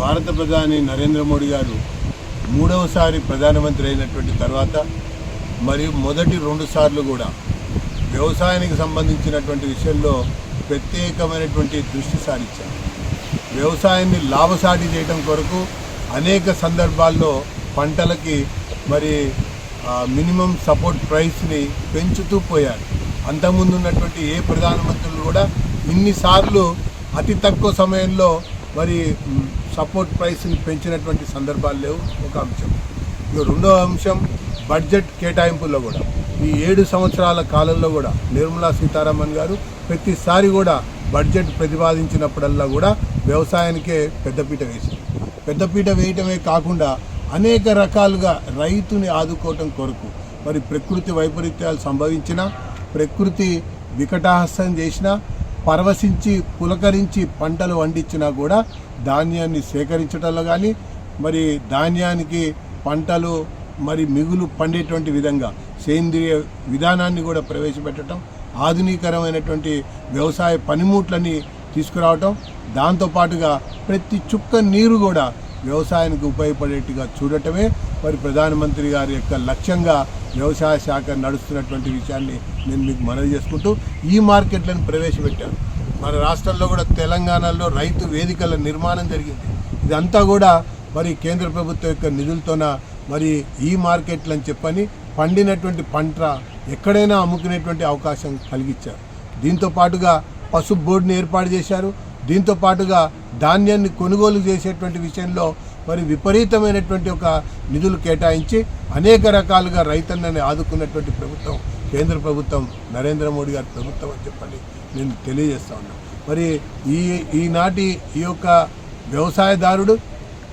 భారత ప్రధాని నరేంద్ర మోడీ గారు మూడవసారి ప్రధానమంత్రి అయినటువంటి తర్వాత మరియు మొదటి రెండు సార్లు కూడా వ్యవసాయానికి సంబంధించినటువంటి విషయంలో ప్రత్యేకమైనటువంటి దృష్టి సారించారు. వ్యవసాయాన్ని లాభసాటి చేయడం కొరకు అనేక సందర్భాల్లో పంటలకి మరి మినిమం సపోర్ట్ ప్రైస్ని పెంచుతూ పోయారు. అంతకుముందు ఉన్నటువంటి ఏ ప్రధానమంత్రులు కూడా ఇన్నిసార్లు అతి తక్కువ సమయంలో మరి సపోర్ట్ ప్రైస్ని పెంచినటువంటి సందర్భాలు లేవు. ఒక అంశం. ఇక రెండో అంశం బడ్జెట్ కేటాయింపుల్లో కూడా. ఈ ఏడు సంవత్సరాల కాలంలో కూడా నిర్మలా సీతారామన్ గారు ప్రతిసారి కూడా బడ్జెట్ ప్రతిపాదించినప్పుడల్లా కూడా వ్యవసాయానికే పెద్దపీట వేసింది. పెద్దపీట వేయటమే కాకుండా అనేక రకాలుగా రైతుని ఆదుకోవటం కొరకు మరి ప్రకృతి వైపరీత్యాలు సంభవించిన ప్రకృతి వికటాహస్యం చేసినా పరవశించి పులకరించి పంటలు వండించినా కూడా ధాన్యాన్ని సేకరించడంలో కానీ మరి ధాన్యానికి పంటలు మరి మిగులు పండేటువంటి విధంగా సేంద్రియ విధానాన్ని కూడా ప్రవేశపెట్టడం ఆధునికరమైనటువంటి వ్యవసాయ పనిముట్లని తీసుకురావటం దాంతోపాటుగా ప్రతి చుక్క నీరు కూడా వ్యవసాయానికి ఉపయోగపడేట్టుగా చూడటమే మరి ప్రధానమంత్రి గారి యొక్క లక్ష్యంగా వ్యవసాయ శాఖ నడుస్తున్నటువంటి విషయాన్ని నేను మీకు మనవి చేసుకుంటూ ఈ మార్కెట్లను ప్రవేశపెట్టాను. మన రాష్ట్రంలో కూడా తెలంగాణలో రైతు వేదికల నిర్మాణం జరిగింది. ఇదంతా కూడా మరి కేంద్ర ప్రభుత్వం యొక్క నిధులతోన మరి ఈ మార్కెట్లు అని చెప్పని పండినటువంటి పంట ఎక్కడైనా అమ్ముకునేటువంటి అవకాశం కలిగించారు. దీంతో పాటుగా పసుపు బోర్డుని ఏర్పాటు చేశారు. దీంతో పాటుగా ధాన్యాన్ని కొనుగోలు చేసేటువంటి విషయంలో మరి విపరీతమైనటువంటి ఒక నిధులు కేటాయించి అనేక రకాలుగా రైతన్నని ఆదుకున్నటువంటి ప్రభుత్వం కేంద్ర ప్రభుత్వం నరేంద్ర మోడీ గారి ప్రభుత్వం అని చెప్పని నేను తెలియజేస్తా ఉన్నాను మరి ఈ ఈనాటి ఈ యొక్క వ్యవసాయదారుడు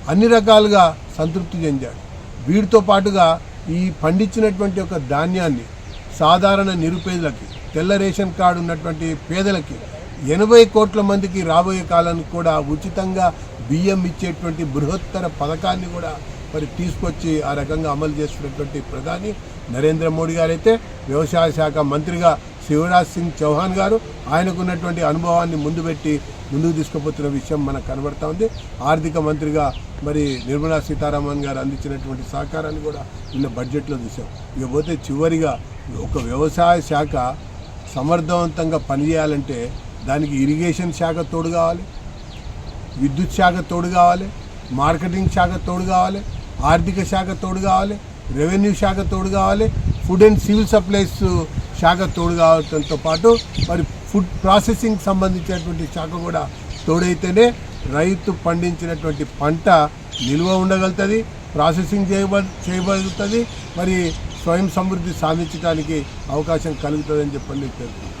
అన్ని రకాలుగా సంతృప్తి చెందాడు. వీటితో పాటుగా ఈ పండించినటువంటి ఒక ధాన్యాన్ని సాధారణ నిరుపేదలకి తెల్ల రేషన్ కార్డు ఉన్నటువంటి పేదలకి ఎనభై కోట్ల మందికి రాబోయే కాలానికి కూడా ఉచితంగా బియ్యం ఇచ్చేటువంటి బృహత్తర పథకాన్ని కూడా మరి తీసుకొచ్చి ఆ రకంగా అమలు చేస్తున్నటువంటి ప్రధాని నరేంద్ర మోడీ గారైతే వ్యవసాయ శాఖ మంత్రిగా శివరాజ్ సింగ్ చౌహాన్ గారు ఆయనకున్నటువంటి అనుభవాన్ని ముందు పెట్టి ముందుకు తీసుకుపోతున్న విషయం మనకు కనబడతా ఉంది. ఆర్థిక మంత్రిగా మరి నిర్మలా సీతారామన్ గారు అందించినటువంటి సహకారాన్ని కూడా నిన్న బడ్జెట్లో చూసాం ఇకపోతే చివరిగా ఒక వ్యవసాయ శాఖ సమర్థవంతంగా పనిచేయాలంటే దానికి ఇరిగేషన్ శాఖ తోడు కావాలి. విద్యుత్ శాఖ తోడు కావాలి మార్కెటింగ్ శాఖ తోడు కావాలి ఆర్థిక శాఖ తోడు కావాలి రెవెన్యూ శాఖ తోడు కావాలి ఫుడ్ అండ్ సివిల్ సప్లైస్ శాఖ తోడు కావడంతో పాటు మరి ఫుడ్ ప్రాసెసింగ్ సంబంధించినటువంటి శాఖ కూడా తోడైతేనే రైతు పండించినటువంటి పంట నిల్వ ఉండగలుగుతుంది ప్రాసెసింగ్ చేయబ చేయబడుతుంది మరి స్వయం సమృద్ధి సాధించడానికి అవకాశం కలుగుతుందని చెప్పండి.